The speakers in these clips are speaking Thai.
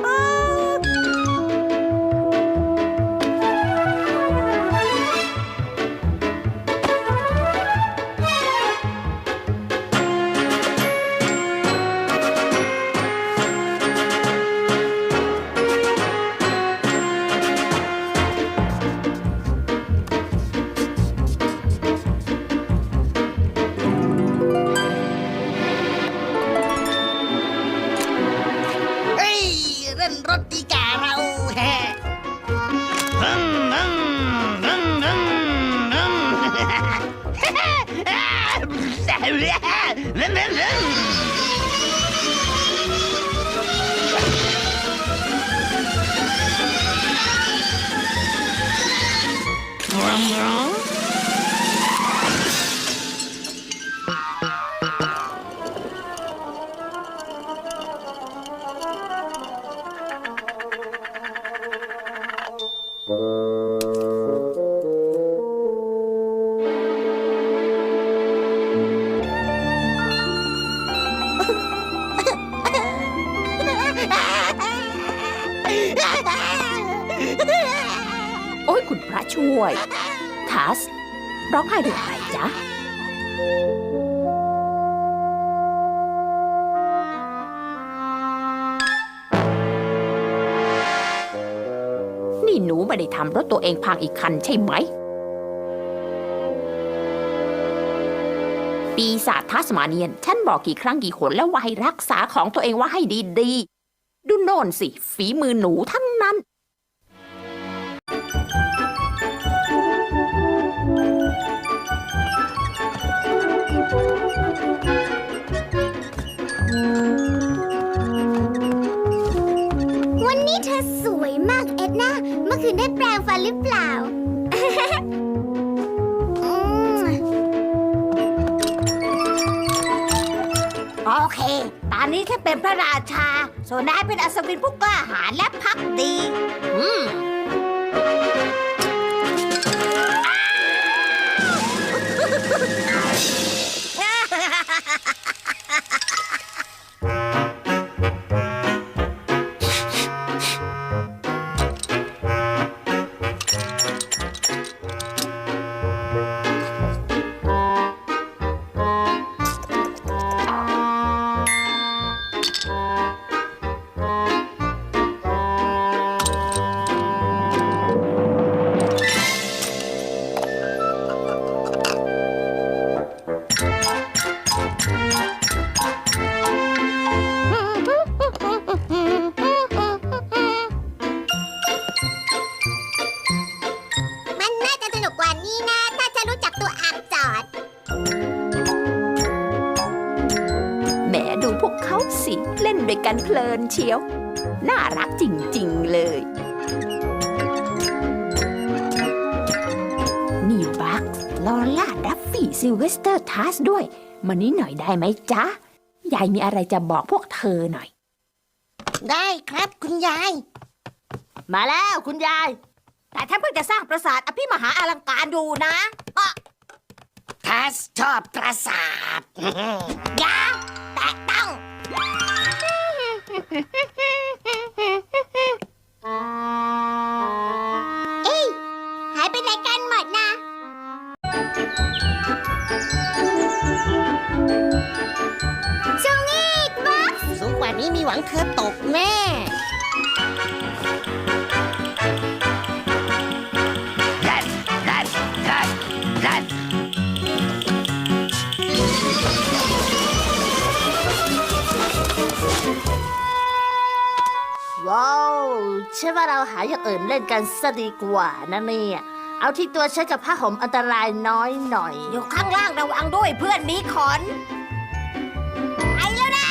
เโอ้ยคุณพระช่วย ทัส ร้องไห้ด้วยอะไรจ๊ะ หนูไม่ได้ทำรถตัวเองพังอีกคันใช่ไหม ปีศาจทัสมาเนียน ฉันบอกกี่ครั้งกี่หนแล้วว่าให้รักษาของตัวเองว่าให้ดีๆ ดูโน่นสิ ฝีมือหนูทั้งนั้น โอเค ตอนนี้แค่เป็นพระราชา ส่วนนายเป็นอัศวินผู้กล้าหาญและพักดี อืม ด้วยกันเพลินเชียว น่ารักจริงๆเลย นี่บักลอล่าดัฟฟี่ซิลเวสเตอร์ทัสด้วย มานี้หน่อยได้ไหมจ๊ะ ยายมีอะไรจะบอกพวกเธอหน่อย ได้ครับคุณยาย มาแล้วคุณยาย แต่ท่านเพิ่งจะสร้างปราสาทอภิมหาอลังการดูนะอะทัสชอบปราสาทอยาแตะต้อง เอ้ยหายไปไหนกันหมดนะจงอีกบักสูงกว่านี้มีหวังเธอตกแน่ ว้าวฉันว่าเราหาอย่างอื่นเล่นกันซะดีกว่านะเนี่ย เอาที่ตัวฉันกับผ้าห่มอันตรายน้อยหน่อย อยู่ข้างล่างระวังด้วยเพื่อนมีขอนไปแล้วนะ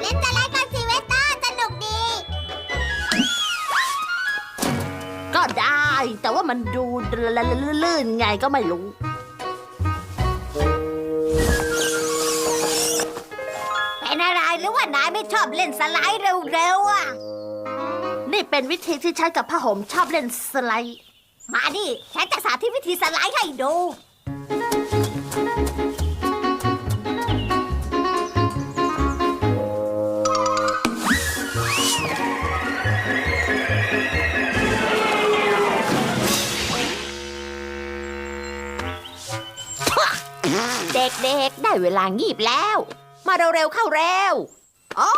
เล่นสไลด์กับซีเวสเตอร์สนุกดี ก็ได้ แต่ว่ามันดูลื่นๆไงก็ไม่รู้ ไม่ชอบเล่นสไลด์เร็วๆอะ นี่เป็นวิธีที่ใช้กับพ่อหมชอบเล่นสไลด์ มาดิฉันจะสาธิตวิธีสไลด์ให้ดู เด็กๆ ได้เวลางีบแล้ว มาเร็วๆเข้าเร็ว โอ้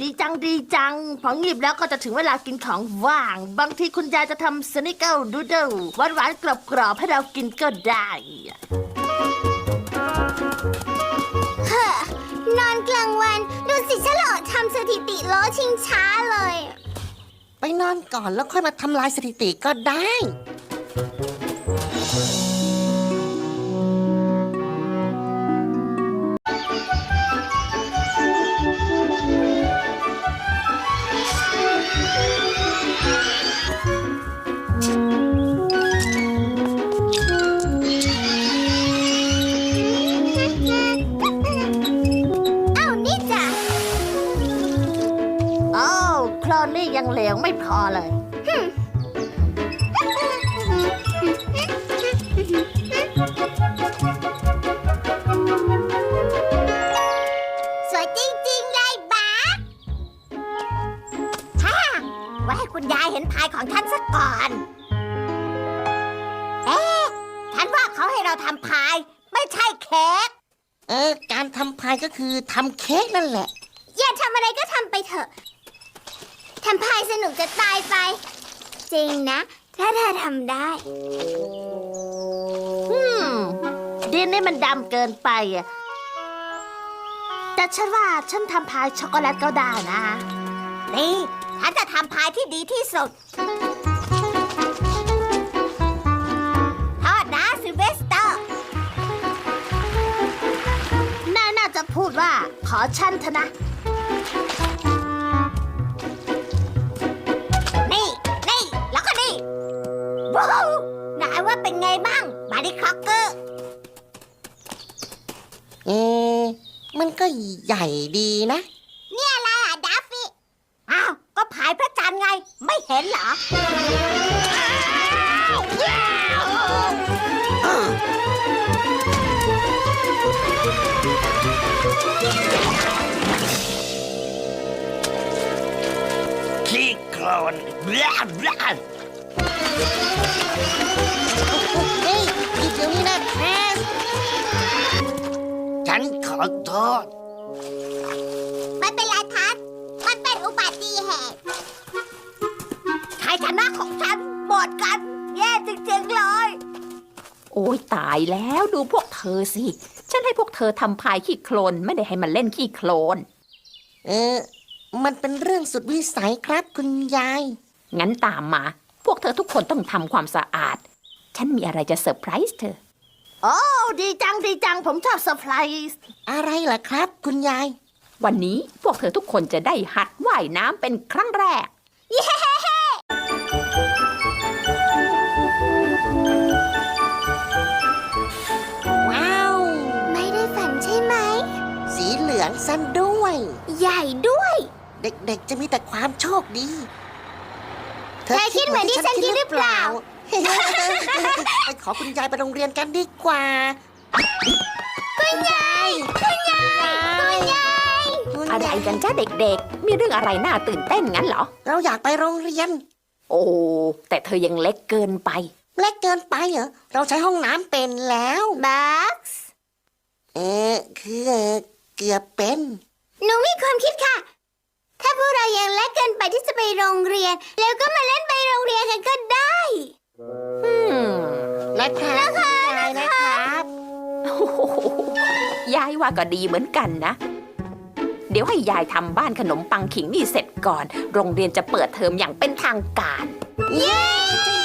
ดีจังดีจัง พองีบแล้วก็จะถึงเวลากินของว่าง บางทีคุณยายจะทำสนิเกิลดูเดิลหวานหวานๆกรอบๆให้เรากินก็ได้นอนกลางวัน ดูสิฉลอดทำสถิติล้อชิงช้าเลย ไปนอนก่อนแล้วค่อยมาทำลายสถิติก็ได้ ลนนี่ยังเหลวไม่พอเลย สวยจริงๆเลยบ้าฮ่าไว้ให้คุณยายเห็นพายของท่านสักก่อน เอ๊ะฉันว่าเขาให้เราทำพาย ไม่ใช่เค้ก เออ การทำพายก็คือทำเค้กนั่นแหละ อย่าทำอะไรก็ทำไปเถอะ ทำพายสนุกจะตายไป จริงนะ ถ้าเธอทำได้อืมดินนี่มันดำเกินไปอะแต่ฉันว่าฉันทำพายช็อกโกแลตก็ได้นะ นี่ฉันจะทำพายที่ดีที่สุด ทอดนะซิลเวสเตอร์น่าน่าจะพูดว่าขอฉันเถอะนะ มันก็ใหญ่ดีนะ เนี่ยอะไรอะดัฟฟี่ อ้าว ก็พายพระจันทร์ไง ไม่เห็นเหรอ ขี้โคลน ฉันขอโทษไม่เป็นไรทัศน์มันเป็นอุบัติเหตุชายชนะของฉันหมดกัน แย่จริงๆเลย โอ้ยตายแล้วดูพวกเธอสิ ฉันให้พวกเธอทำพายขี้โคลนไม่ได้ให้มันเล่นขี้โคลน เออ มันเป็นเรื่องสุดวิสัยครับคุณยาย งั้นตามมา พวกเธอทุกคนต้องทำความสะอาด ฉันมีอะไรจะเซอร์ไพรส์เธอ โอ้ดีจังดีจังผมชอบเซอร์ไพรส์อะไรล่ะครับ คุณยาย วันนี้พวกเธอทุกคนจะได้หัดว่ายน้ำเป็นครั้งแรกว้าว ไม่ได้ฝันใช่ไหม สีเหลืองสั้นด้วย ใหญ่ด้วย เด็กๆจะมีแต่ความโชคดี เธอคิดเหมือนที่ฉันคิดหรือเปล่า ไปขอคุณยายไปโรงเรียนกันดีกว่า คุณยาย คุณยาย คุณยาย คุณอะไรยาย กันจ้าเด็กๆ มีเรื่องอะไรน่าตื่นเต้นงั้นเหรอ เราอยากไปโรงเรียน โอ้ แต่เธอยังเล็กเกินไป เล็กเกินไปเหรอ เราใช้ห้องน้ำเป็นแล้วมาร์คเออคือเออเกือบเป็น หนูมีความคิดค่ะ ถ้าพวกเรายังเล็กเกินไปที่จะไปโรงเรียน แล้วก็มาเล่นไปโรงเรียนกันก็ได้ อืมนะครับคุณยายนะครับโอ้โหยายว่าก็ดีเหมือนกันนะ เดี๋ยวให้ยายทำบ้านขนมปังขิงนี่เสร็จก่อน โรงเรียนจะเปิดเทอมอย่างเป็นทางการ เย้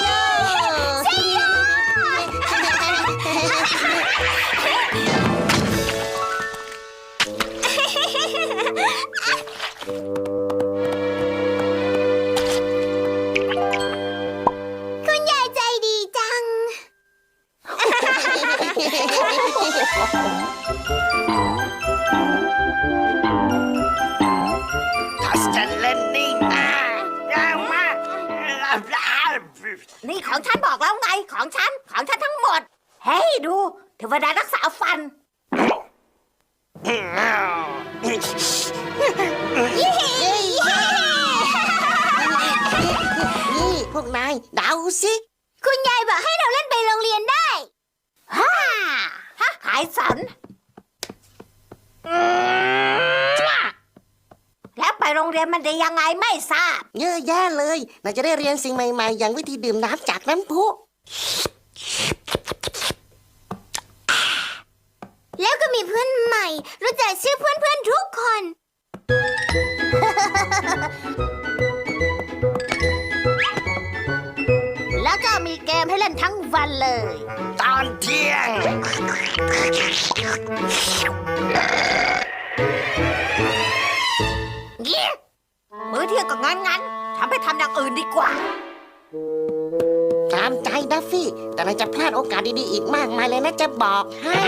เฮ้ยดูเทวดารักษาฟันนี่พวกนายเดาสิคุณยายบอกให้เราเล่นไปโรงเรียนได้ฮ่าฮะหายสัน แล้วไปโรงเรียนมันได้ยังไงไม่ทราบ เยอะแยะเลยน่าจะได้เรียนสิ่งใหม่ ๆ อย่างวิธีดื่มน้ำจากน้ำพุ ก็มีเพื่อนใหม่ รู้จักชื่อเพื่อนๆทุกคน แล้วก็มีเกมให้เล่นทั้งวันเลย ตอนเที่ยงเงี้ยมื้อเที่ยงก็งั้นๆทำไปทำอย่างอื่นดีกว่า ตามใจดัฟฟี่ แต่เราจะพลาดโอกาสดีๆอีกมากมายเลยนะจะบอกให้